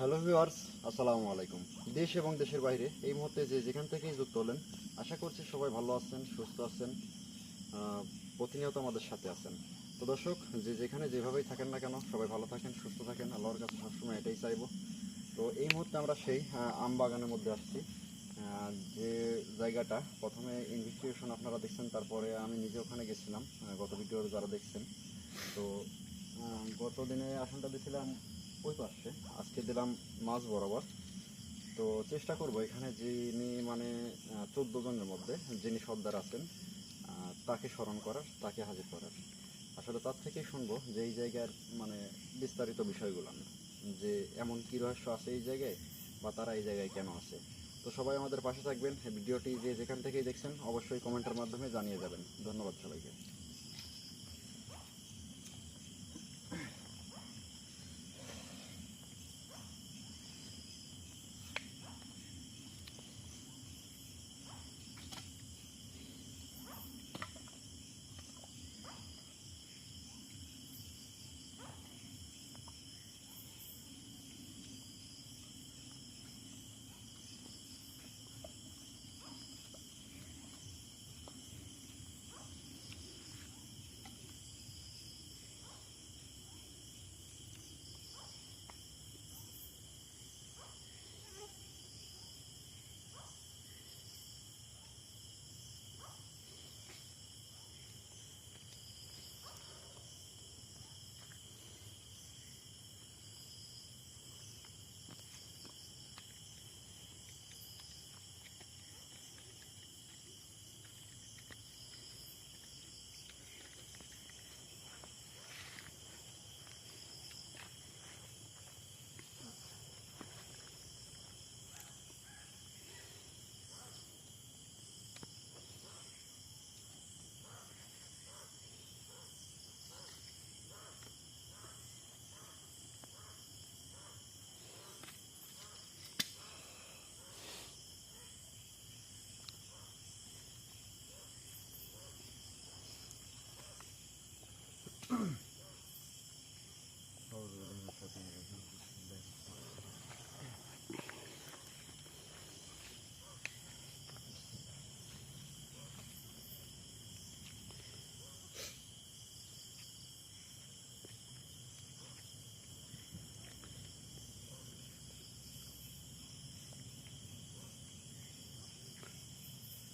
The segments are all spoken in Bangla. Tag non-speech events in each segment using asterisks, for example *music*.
হ্যালো ভিউয়ার্স, আসসালামু আলাইকুম। দেশ এবং দেশের বাইরে এই মুহূর্তে যে যেখান থেকেই যুক্ত হলেন, আশা করছি সবাই ভালো আছেন, সুস্থ আছেন প্রতিনিয়ত আমাদের সাথে আছেন। তো দর্শক, যে যেখানে যেভাবেই থাকেন না কেন, সবাই ভালো থাকেন, সুস্থ থাকেন, আল্লাহর কাছে সবসময় এটাই চাইব। তো এই মুহূর্তে আমরা সেই আম বাগানের মধ্যে আসছি। যে জায়গাটা, প্রথমে ইনভেস্টিগেশন আপনারা দেখছেন, তারপরে আমি নিজে ওখানে গেছিলাম গত ভিডিও যারা দেখছেন। তো গত দিনে আসনটা দিয়েছিলাম ওই পাশে। আজকে দিলাম মাছ বরাবর। তো চেষ্টা করব এখানে যিনি মানে চোদ্দ জনের মধ্যে যিনি সর্দার আছেন তাকে স্মরণ করার, তাকে হাজির করার। আসলে তার থেকেই শুনব যে এই জায়গার মানে বিস্তারিত বিষয়গুলো। যে এমন কী রহস্য আছে এই জায়গায় বা তারা এই জায়গায় কেন আছে। তো সবাই আমাদের পাশে থাকবেন। ভিডিওটি যে যেখান থেকেই দেখছেন, অবশ্যই কমেন্টের মাধ্যমে জানিয়ে যাবেন। ধন্যবাদ সবাইকে।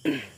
Yeah. *clears throat*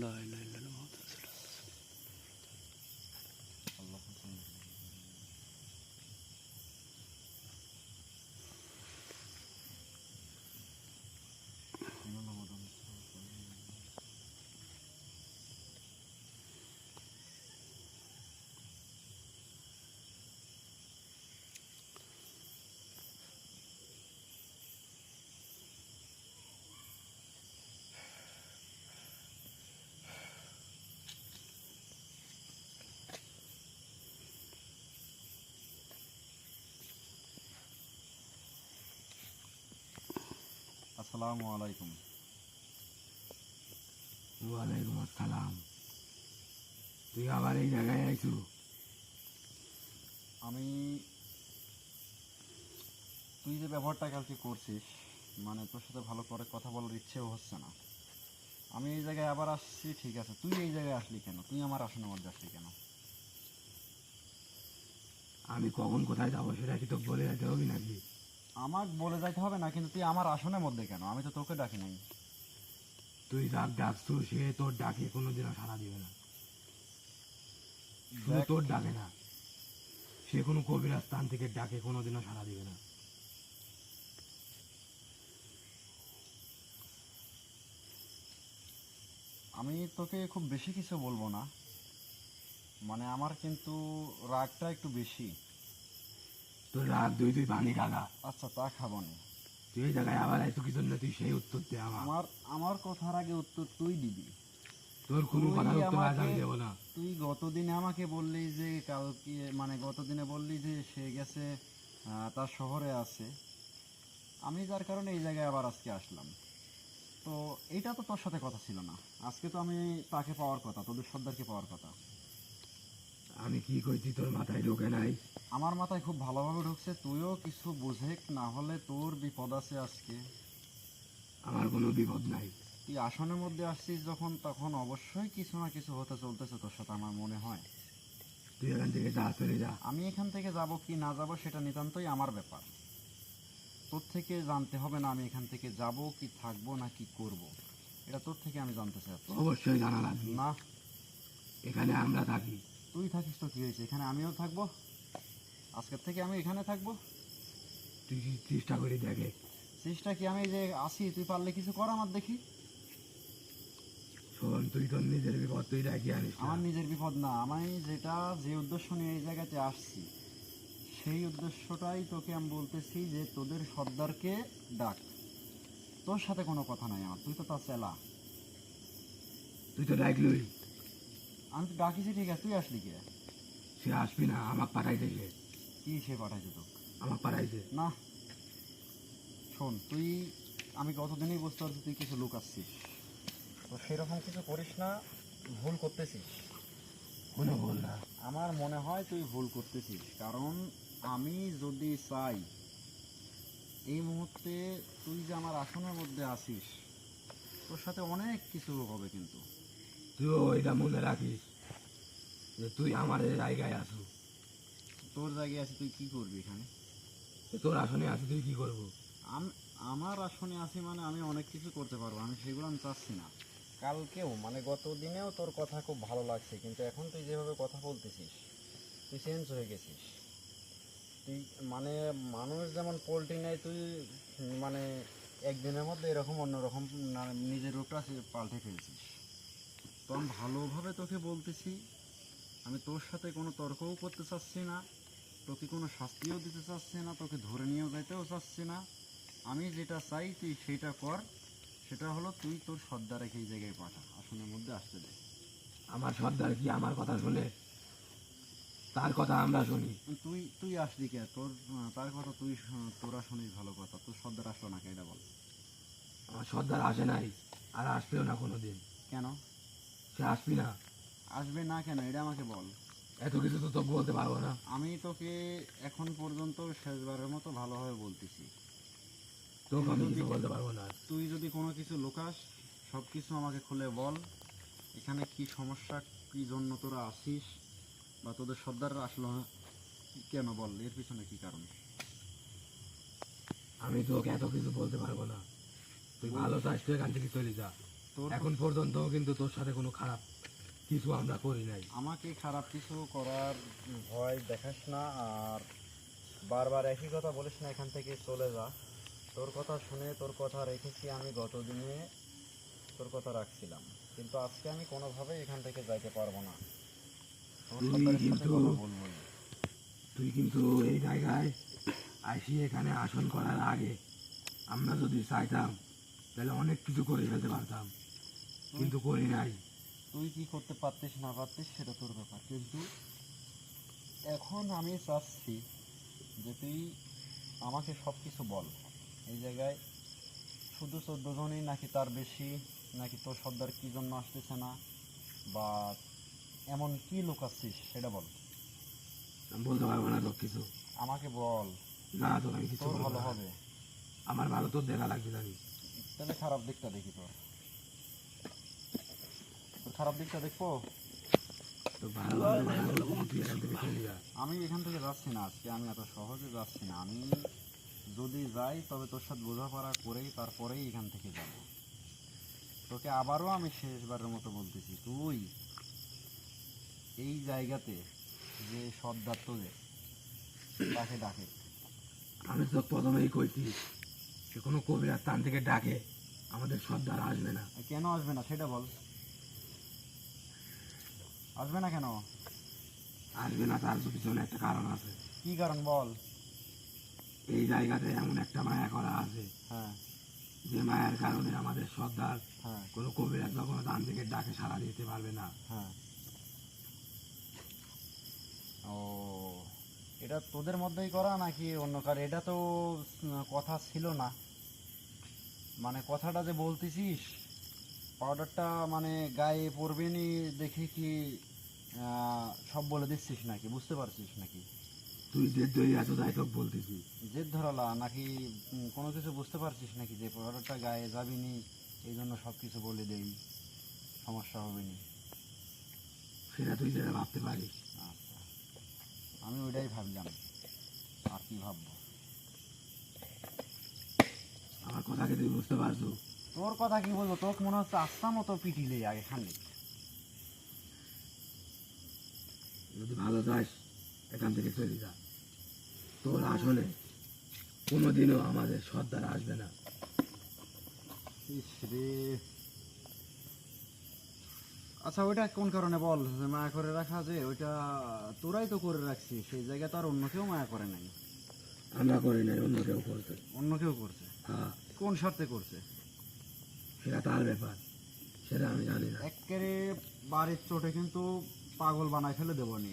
来来 আসসালামু আলাইকুম। ওয়ালাইকুম আসসালাম। তুই আবার এই জায়গায় আইছু? আমি তুই যে ব্যবহারটা কালকে করছিস মানে তোর সাথে ভালো করে কথা বলার ইচ্ছেও হচ্ছে না। আমি এই জায়গায় আবার আসছি ঠিক আছে। তুই এই জায়গায় আসলি কেন? তুই আমার আসনের মধ্যে আসলি কেন? আমি কখন কোথায় যাব সেটা কি তোকে বলে যেতে হবে নাকি? আমার বলে যাইতে হবে না কিন্তু তুই আমার আসনের মধ্যে কেন? আমি তো তোকে ডাকি নাই। তুই যাক ডাকছু সে তোর ডাকে কোনোদিনও সাড়া দিবে না। শুধু তোর ডাকে না সে কোনো কবিরাজ স্থান থেকে ডাকে কোনোদিনও সাড়া দিবে না। আমি তোকে খুব বেশি কিছু বলব না। মানে আমার কিন্তু রাগটা একটু বেশি। তোর রাত দুই তুই পানি কাকা আচ্ছা তা খাব না। তুই এই জায়গায় আবার এত কিছু না তুই সেই উত্তর দে আমার। আমার আমার কথার আগে উত্তর তুই দিবি। তোর কোনো তুই কথার উত্তর আজ আমি আমাকে- দেবো না। তুই গতদিনে আমাকে বললি যে কালকে মানে গতদিনে বললি যে সে গেছে আহ, তার শহরে আছে। আমি যার কারণে এই জায়গায় আবার আজকে আসলাম। তো এটা তো তোর সাথে কথা ছিল না। আজকে তো আমি তাকে পাওয়ার কথা তোদের সর্দারকে পাওয়ার কথা। আমি কি করছি তোর মাথায় ঢোকে নাই? আমার মাথায় খুব ভালোভাবে ঢুকছে তুইও কিছু বুঝেক না হলে তোর বিপদ আছে আজকে। আমার কোনো বিপদ নাই। তুই আসনের মধ্যে আসছিস যখন তখন অবশ্যই কিছু না কিছু হতে চলতেছে তোর সাথে আমার মনে হয়। তুই এখান থেকে যা চলে যা। আমি এখান থেকে যাব কি না যাব সেটা নিতান্তই আমার ব্যাপার। তোর থেকে জানতে হবে না আমি এখান থেকে যাব কি থাকব না কি করব। এটা তোর থেকে আমি জানতে চাচ্ছি অবশ্যই জানা লাগবে। না। এখানে আমরা থাকি। তুই থাকিস তো কি হয়েছে? এখানে আমিও থাকব? আজকের থেকে আমি এখানে থাকব। তুই চেষ্টা করে দেখে? চেষ্টা কি আমি যে আসি তুই পারলে কিছু কর আমার দেখি। শোন তুই তোর নিজের বিপদ তুই আনিস আমার নিজের বিপদ না আমি যেটা যে উদ্দেশ্য নিয়ে এই জায়গাতে আসছি সেই উদ্দেশ্যটাই তোকে আমি বলতেছি যে তোদের সর্দারকে ডাক। তোর সাথে কোনো কথা নাই আমার তুই তো তার চেলা। তুই তো ডাকলুই। আমি তো ডাকিছি ঠিক আছে তুই আসলি কে? সে আসবি না আমার পাঠাইছে সে। কি সে পাঠাইছে তো আমাকে পাঠাইছে না? শোন তুই আমি বুঝতে পারছি তুই কিছু লুক আসছিস তো সেরকম কিছু করিস না ভুল করতেছিস। কোনো ভুল না। আমার মনে হয় তুই ভুল করতেছিস কারণ আমি যদি চাই এই মুহূর্তে তুই যে আমার আসনের মধ্যে আসিস তোর সাথে অনেক কিছু হবে কিন্তু। তুইও এটা মনে রাখিস যে তুই আমার জায়গায় আসু তোর জায়গায় আছি তুই কি করবি এখানে? তোর আসনে আসি তুই কি করব? আম- আমার আসনে আছি মানে আমি অনেক কিছু করতে পারব আমি সেগুলো আমি চাচ্ছি না। কালকেও মানে গত দিনেও তোর কথা খুব ভালো লাগছে কিন্তু এখন তুই যেভাবে কথা বলতেছিস তুই চেঞ্জ হয়ে গেছিস। তুই মানে মানুষ যেমন পোলট্রি নেয় তুই মানে একদিনের মধ্যে এরকম অন্যরকম নিজের রূপটা পাল্টে ফেলছিস। তো আমি ভালোভাবে তোকে বলতেছি আমি তোর সাথে কোনো তর্কও করতে চাচ্ছি না। তোকে কোনো শাস্তিও দিতে চাচ্ছি না তোকে ধরে নিয়েও যেতেও চাচ্ছি না। আমি যেটা চাই তুই সেটা কর। সেটা হলো তুই তোর সর্দার রেখে এই জায়গায় পাঠা। আসনের মধ্যে আসতে দে। আমার সর্দার কি আমার কথা শুনে? তার কথা আমরা শুনি। তুই তুই আসলি কে? তোর তার কথা তুই তোরা শুনিস ভালো কথা। তোর সর্দার আসলো না কে? এটা বল। আমার সর্দার আসে নাই আর আসবেও না কোনোদিন। কেন? সে আসবি না। আসবে না কেন? এটা আমাকে বল। এত কিছু তো তোকে বলতে পারব না। আমি তোকে এখন পর্যন্ত শেষবারের মতো ভালোভাবে বলতেছি। তোকে আমি কিছু বলতে পারব না। তুই যদি কোনো কিছু লুকাস সব কিছু আমাকে খুলে বল। এখানে কি সমস্যা কি জন্য তোরা আসিস বা তোদের সর্দাররা আসলো কেন বল? এর পিছনে কি কারণ? আমি তোকে এত কিছু বলতে পারব না। তুই ভালো চাস তুই এখান থেকে চলে যা। তোর এখন পর্যন্ত কিন্তু তোর সাথে কোনো খারাপ কিছু আমরা করি নাই। আমাকে খারাপ কিছু করার ভয় দেখাস না আর বারবার একই কথা বলিস না এখান থেকে চলে যা। তোর কথা শুনে তোর কথা রেখেছি আমি গতদিনে তোর কথা রাখছিলাম। কিন্তু আজকে আমি কোনোভাবেই এখান থেকে যাইতে পারব না। তুই কিন্তু- তুই এই জায়গায় আসি এখানে আসন করার আগে আমরা যদি চাইতাম তাহলে অনেক কিছু করে ফেলতে পারতাম। কিন্তু করি নাই। তুই কি করতে পারতিস না পারতিস সেটা তোর ব্যাপার। কিন্তু এখন আমি চাচ্ছি যে তুই আমাকে সব কিছু বল। এই জায়গায় শুধু চোদ্দ জনই নাকি তার বেশি নাকি তোর সর্দার কি জন্য আসতেছে না? বা এমন কি লোক আসছিস সেটা বল। বলতে পারব না তোর কিছু। আমাকে বল। না তোর আমি কিছু ভালো হবে। আমার ভালো তোর দেখা লাগবে জানি তাহলে খারাপ দিকটা দেখি তোর। খারাপ দিকটা দেখব? যা আমি এখান থেকে যাচ্ছি না আজকে আমি এত সহজে যাচ্ছি না। আমি যদি যাই তবে তোর সাথে বোঝাপড়া করেই তারপরেই এখান থেকে যাব। তোকে আবারও আমি শেষবারের মতো বলতেছি তুই এই জায়গাতে যে সর্দার তোদের তাকে ডাকে। আমি তো প্রথমেই কইছি সে কোনো কবিরার টান থেকে ডাকে আমাদের সর্দার আসবে না। কেন আসবে না সেটা বল। আসবে না কেন? আসবে না তার পিছনে একটা কারণ আছে। কি কারণ বল? এই জায়গাতে এমন একটা মায়া করা আছে হ্যাঁ। যে মায়ের কারণে আমাদের সর্দার হ্যাঁ। কোনো কবিরাজ বা কোনো থেকে ডাকে সাড়া দিতে পারবে না। হ্যাঁ। ও এটা তোদের মধ্যেই করা নাকি অন্য কার? এটা তো কথা ছিল না। মানে কথাটা যে বলতেছিস পাউডারটা মানে গায়ে পড়বে নি দেখে কি সব বলে দিচ্ছিস নাকি? বুঝতে পারছিস নাকি? তুই যে দই আছো তাই তোকে বলতেছি। জেদ ধরালা নাকি কোনো কিছু বুঝতে পারছিস নাকি যে পাউডারটা গায়ে যাবি নি? এই জন্য সব কিছু বলে দেই সমস্যা হবে নি। সেটা তুই যেটা ভাবতে পারিস। আচ্ছা আমি ওইটাই ভাবলাম আর কি ভাববো? আমার কথাকে তুই বুঝতে পারছ? তোর কথা কি বলব? তোকে মনে হচ্ছে আস্তা মতো পিটিলে আগে খালি যদি ভালো চাস এখান থেকে চলে যা। তোর আসলে কোনোদিনও আমাদের সর্দার আসবে না। আচ্ছা ওইটা কোন কারণে বল? যে মায়া করে রাখা যে ওইটা তোরাই তো করে রাখছিস। সেই জায়গায় তো আর অন্য কেউ মায়া করে নাই। আমরা করি নাই অন্য কেউ করছে। অন্য কেউ করছে? হ্যাঁ। কোন স্বার্থে করছে? সেটা তার ব্যাপার সেটা আমি জানি না। একেবারে বাড়ির চোটে কিন্তু পাগল বানায় ফেলে দেবো নি।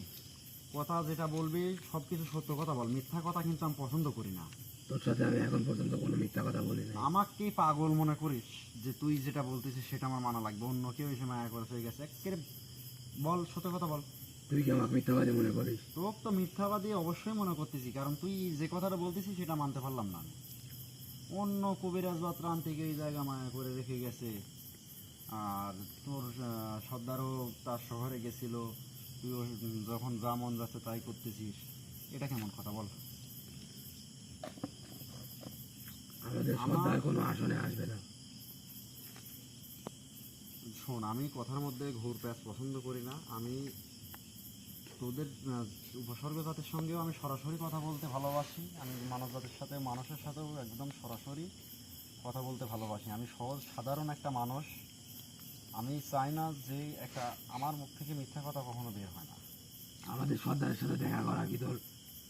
কথা যেটা বলবি সব কিছু সত্য কথা বল মিথ্যা কথা কিন্তু আমি পছন্দ করি না। তোর সাথে আমি এখন পর্যন্ত কোনো মিথ্যা কথা বলি না আমাকে পাগল মনে করিস যে তুই যেটা বলতেছিস সেটা আমার মানা লাগবে অন্য কেউ এসে মায়া করে হয়ে গেছে। একেবারে বল সত্য কথা বল। তুই কি আমাকে মিথ্যাবাদী মনে করিস? তোকে তো মিথ্যাবাদী অবশ্যই মনে করতেছি কারণ তুই যে কথাটা বলতেছিস সেটা মানতে পারলাম না আমি। অন্য কবিরাজ বা ত্রাণ থেকে এই জায়গা মায়া করে রেখে গেছে। আর তোর সর্দারও তার শহরে গেছিল। তুইও উম, যখন যা মন যাচ্ছে তাই করতেছিস। এটা কেমন কথা বল? আমাদের সর্দার কোনো আসনে আসবে না। শোন আমি কথার মধ্যে ঘুর প্যাচ পছন্দ করি না। আমি তোদের উপসর্গ জাতের সঙ্গেও আমি সরাসরি কথা বলতে ভালোবাসি। আমি মানব জাতির সাথে মানুষের সাথেও একদম সরাসরি কথা বলতে ভালোবাসি। আমি সহজ সাধারণ একটা মানুষ। আমি চাই না যে একটা আমার মুখ থেকে মিথ্যা কথা কখনো বের হয় না। আমাদের সর্দারের সাথে দেখা করা কি তোর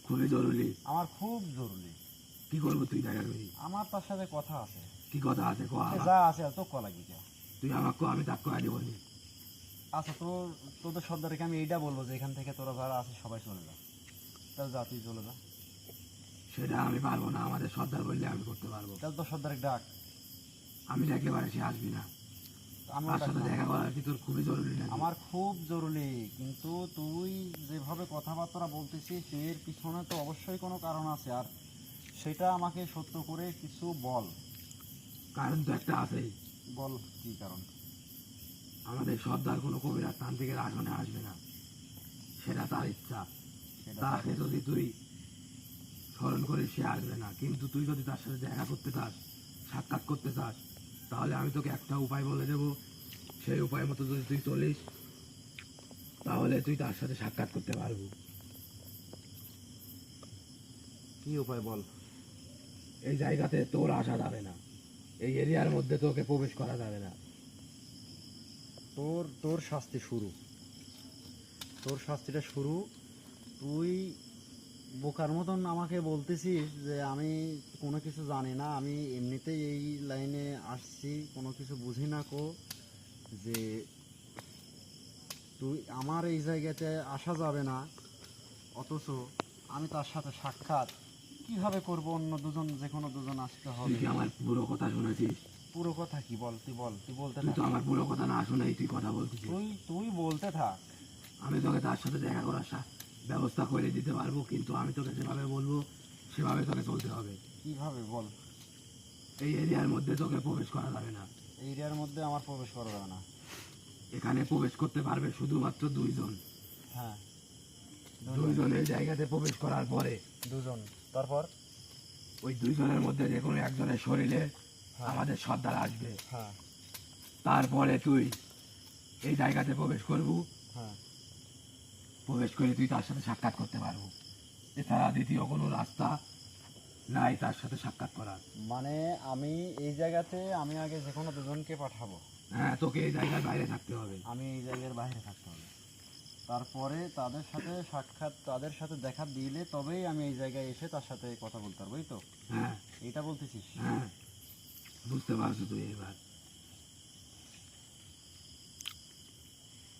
খুবই জরুরি? আমার খুব জরুরি। কি করব তুই দেখা করবি আমার তার সাথে কথা আছে। কি কথা আছে? যা আছে তো কলা কি তুই আমাকে কো, আমি তাকে কয়ে দেবো। আচ্ছা তোর তোদের সর্দারকে আমি এইটা বলব যে এখান থেকে তোরা যারা আছে সবাই চলে যা। তাহলে যা তুই চলে যা। সেটা আমি পারব না আমাদের সর্দার বললে আমি করতে পারব। তাহলে তোর সর্দারে ডাক। আমি একেবারে সে আসবি না। আমি সাথে দেখা করা কি তোর খুবই জরুরি না আমার খুব জরুরি কিন্তু তুই যেভাবে কথাবার্তা বলতেছিস এর পিছনে তো অবশ্যই কোনো কারণ আছে। আর সেটা আমাকে সত্য করে কিছু বল। কারণ তো একটা আছেই। বল কি কারণ? আমাদের সর্দার কোনো কবিরাজ তান্ত্রিকের আসনে আসবে না। সেটা তার ইচ্ছা। তাকে যদি তুই স্মরণ করিস সে আসবে না কিন্তু তুই যদি তার সাথে দেখা করতে চাস সাক্ষাৎ করতে চাস তাহলে আমি তোকে একটা উপায় বলে দেব। সেই উপায় মতো যদি তুই চলিস তাহলে তুই তার সাথে সাক্ষাৎ করতে পারবি। কি উপায় বল? এই জায়গাতে তোর আসা যাবে না। এই এরিয়ার মধ্যে তোকে প্রবেশ করা যাবে না। তোর তোর শাস্তি শুরু। তোর শাস্তিটা শুরু। তুই বোকার মতন আমাকে বলতেছিস যে আমি কোনো কিছু জানি না। আমি এমনিতেই এই লাইনে আসছি, কোনো কিছু বুঝি না কো, যে তুই আমার এই জায়গাতে আসা যাবে না। অথচ আমি তার সাথে সাক্ষাৎ। কীভাবে করব অন্য দুজন, যে কোনো দুজন আসতে হবে? আমার পুরো কথা শুনেছিস? পুরো কথা কি? বল তুই বল তুই বলতে তুই তো আমার পুরো কথা না শুনেই তুই কথা বলতেছিস তুই তুই বলতে থাক। আমি তোকে তার সাথে দেখা করার ব্যবস্থা করে দিতে পারব কিন্তু আমি তোকে যেভাবে বলব সেভাবে তোকে চলতে হবে। কীভাবে? বল। এই এরিয়ার মধ্যে তোকে প্রবেশ করা যাবে না। এই এরিয়ার মধ্যে আমার প্রবেশ করা যাবে না। এখানে প্রবেশ করতে পারবে শুধুমাত্র দুইজন। হ্যাঁ। দুইজন এই জায়গাতে প্রবেশ করার পরে। দুজন। তারপর? ওই দুইজনের মধ্যে যে কোনো একজনের শরীরে। আমাদের সর্দার আসবে। হ্যাঁ। তারপরে তুই এই জায়গাতে প্রবেশ করবু। হ্যাঁ। প্রবেশ করে তুই তার সাথে সাক্ষাৎ করতে পারব। এছাড়া দ্বিতীয় কোনো রাস্তা নাই তার সাথে সাক্ষাৎ করার। মানে আমি এই জায়গাতে আমি আগে যে কোনো দুজনকে পাঠাবো। হ্যাঁ তোকে এই জায়গার বাইরে থাকতে হবে। আমি এই জায়গার বাইরে থাকতে হবে। তারপরে তাদের সাথে সাক্ষাৎ তাদের সাথে দেখা দিলে তবেই আমি এই জায়গায় এসে তার সাথে কথা বলতে পারব তো? হ্যাঁ। এটা বলতেছিস? হ্যাঁ। বুঝতে পারছ তুই এবার।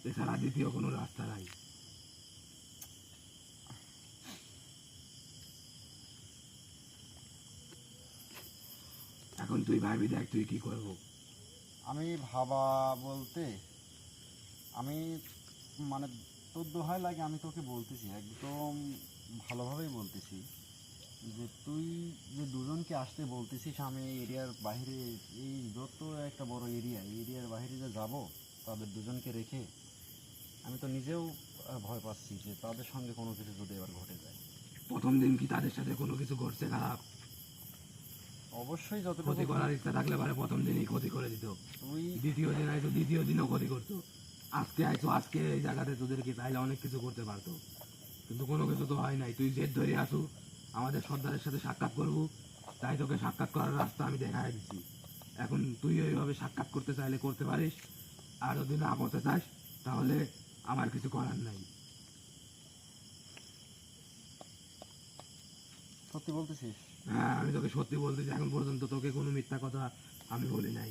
এছাড়া দ্বিতীয় কোনো রাস্তা নাই। এখন তুই ভাবি দেখ, তুই কি করব? আমি ভাবা বলতে আমি মানে তোর দোহায় লাগে আমি তোকে বলতেছি, একদম ভালোভাবেই বলতেছি। যে তুই যে দুজনকে আসতে বলতেছিস আমি এই এরিয়ার বাইরে এই যত একটা বড় এরিয়া এই এরিয়ার বাইরে যে যাব তাদের দুজনকে রেখে আমি তো নিজেও ভয় পাচ্ছি যে তাদের সঙ্গে কোনো কিছু যদি এবার ঘটে যায়। প্রথম দিন কি তাদের সাথে কোনো কিছু ঘটছে খারাপ অবশ্যই ক্ষতি যতটুকু করার ইচ্ছা থাকলে পারে প্রথম দিনই ক্ষতি করে দিত। তুই দ্বিতীয় দিন আইতো দ্বিতীয় দিনও ক্ষতি করতো। আজকে আইতো আজকে এই জায়গাতে তোদেরকে চাইলে অনেক কিছু করতে পারতো। কিন্তু কোনো কিছু তো হয় নাই। তুই জেদ ধরে আসু আমাদের সর্দারের সাথে সাক্ষাৎ করব। তাই তোকে সাক্ষাৎ করার রাস্তা আমি দেখাই দিচ্ছি এখন তুই ওইভাবে সাক্ষাৎ করতে চাইলে করতে পারিস। আর যদি না করতে চাস তাহলে আমার কিছু করার নাই। সত্যি বলতেছিস? হ্যাঁ আমি তোকে সত্যি বলতেছি এখন পর্যন্ত তোকে কোনো মিথ্যা কথা আমি বলি নাই।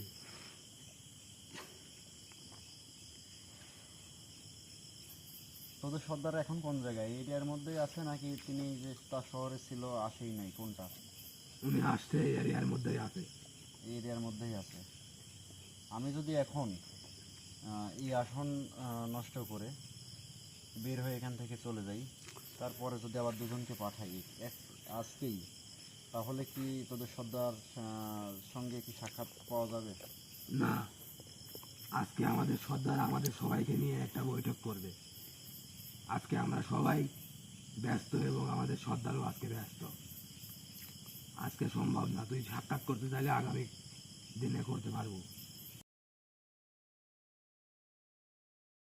তোদের সর্দার এখন কোন জায়গায়? এই এরিয়ার মধ্যেই আছে নাকি তিনি যে তার শহরে ছিল আসেই নাই? কোনটা? উনি আসছে এরিয়ার মধ্যেই আছে। এই এরিয়ার মধ্যেই আছে। আমি যদি এখন এই আসন নষ্ট করে বের হয়ে এখান থেকে চলে যাই তারপরে যদি আবার দুজনকে পাঠাই এক আজকেই তাহলে কি তোদের সর্দার সঙ্গে কি সাক্ষাৎ পাওয়া যাবে? না। আজকে আমাদের সর্দার আমাদের সবাইকে নিয়ে একটা বৈঠক করবে। আজকে আমরা সবাই ব্যস্ত এবং আমাদের শ্রদ্ধালু আজকে ব্যস্ত। আজকে সম্ভব না, তুই সাক্ষাৎ করতে চাইলে আগামী দিনে করতে পারব।